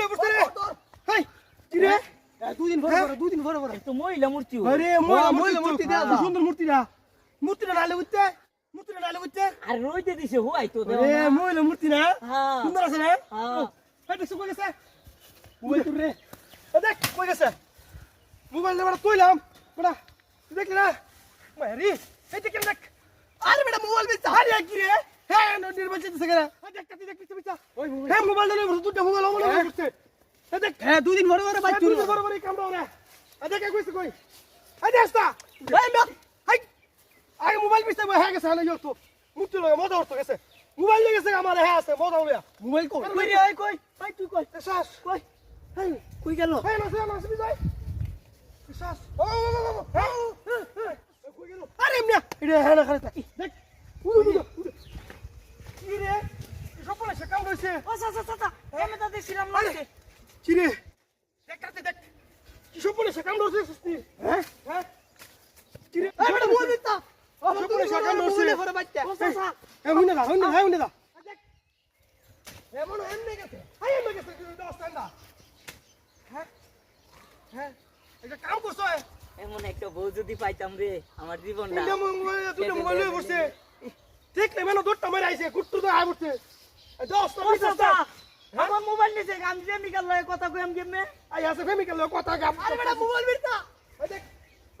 লে হ্যাঁ? সুন্দর মূর্তি দা মূর্তি না নালে উঠতে নালে উঠতে আরে মূর্তি না? সুন্দর আছে না হ্যাঁ। এটা দেখ কই গেছে? মোবাইল নাম্বার কইলাম বড়া দেখলি না? দেখ? আরে ম্যাডাম মোবাইল বেচা হারিয়ে কি হ্যাঁ নদীর বেচে দিছে কেন এই দেখ তুই দেখ পিছে পিছে ওই মোবাইল হ্যাঁ মোবাইল ধরে দুটো মোবাইল হ্যাঁ? করছে দেখ হ্যাঁ দুই দিন পরে পরে বাইক চুরি বড় বড় কাম দাও না এই দেখ কইছে কই এই দেখ এই না হাই আগে মোবাইল পিছে হ্যাঁ গেছে হলে তো মুক্তি লগে মজা হতো গেছে মোবাইল লেগে গেছে আমার হ্যাঁ আছে মজা হবে মোবাইল কই কই রে কই ভাই তুই কই শ্বাস কই হেই কই গেল হেই না না না যাই শ্বাস ও কই গেল আরে এমনি এটা হ্যাঁ না খালি থাকি দেখ উড়ে উড়ে উড়ে কি রে রইছে ও চাচা চাচা আমি তো দেখছিলাম না। আরে কি দেখ কাতে দেখ। কি সপনে সে কাম রইছে সুস্তি হ্যাঁ? হ্যাঁ? কি রে? এই বেটা মোবাইল দিতা। সপনে সে কাম রইছে মোবাইলে পরে বাইক ও চাচা এ হুনে দা হুনে হ্যাঁ হুনে দা। দেখ। এমন এমনি গেছে। হাই এমনি গেছে তুই দশ টাকা হ্যাঁ? হ্যাঁ? এটা কাম করছ? এমন একটা বউ যদি পাইতাম রে আমার জীবনটা। মোবাইল দুটো মোবাইল লয়ে বসছে দেখলে মেনো দুটো মেরে আইছে কুট্টু তো আয় ও চাচা আমার মোবাইল নিছে আমি যে মিকাল লয়ে কথা কই আমি কেমনে আই আছে ফেমিক্যাল লয়ে কথা গাম আরে বেটা মোবাইল বিরতা দেখ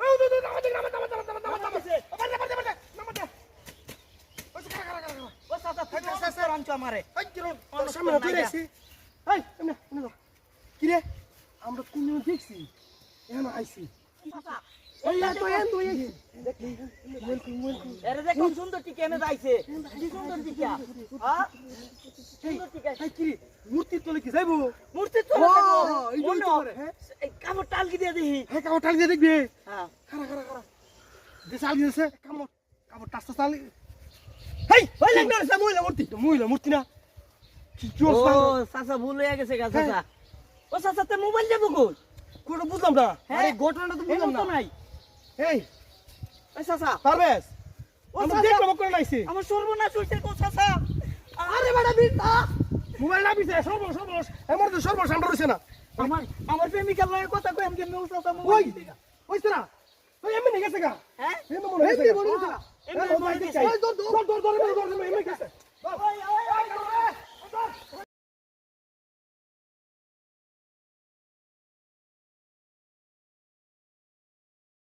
ও দু দু নামা দেখ নামা নামা নামা নামা নামা নামা বাড়ি বাড়ি বাড়ি নামা দে ওই কারা কারা কারা ও চাচা তুই অনেক করে আমারে এই কিরো তোর সামনে তুই রাইছি এই এমনি এমনি কি রে আমরা কোন দেখছি এখন আইছি চাচা এই তো এন তুই দেখ এরে দেখ কোন সুন্দর টিকে এনে যাইছে কি টিকা? হ্যাঁ সুন্দর টিকা। এই কি রে মূর্তি তোলে কি যাইবো? মূর্তি তো ও, এই জন্য তো করে, হ্যাঁ? এই কাপড় টালকি দিয়ে দিহি হ্যাঁ কাপড় টাল দিয়ে দেখবি? হ্যাঁ। খারা খারা খারা যে চাল দিয়েছে কামড় কাপড় টাস্তা চাল। হেই ওই লাগনা আছে মহিলা মূর্তি। মহিলা মূর্তি না। কি জোর চাল ভুল হয়ে গেছে গা হ্যাঁ। ও মোবাইল যাব কই? কোন বুঝলাম না। হ্যাঁ? আরে ঘটনাটা তো বুঝলাম না। নাই। এই চাচা পারবেস ও আমরা চাচা দেখলাম করে নাইছি আমার সর্বনাশ হইছে গো চাচা আরে বেটা বিরতা মোবাইল না বিছে সর্ব সর্ব এমন তো সর্ব সামনে রইছে না আমার আমার প্রেমিকার লয়ে কথা কই আমি কেমনে চাচা মোবাইল ওইছে না তুই এমনি গেছে গা হ্যাঁ এমনি মনে হইছে এমনি মনে হয়েছে গা। এমনি মনে মনে। ওই দর দর দর দৌড়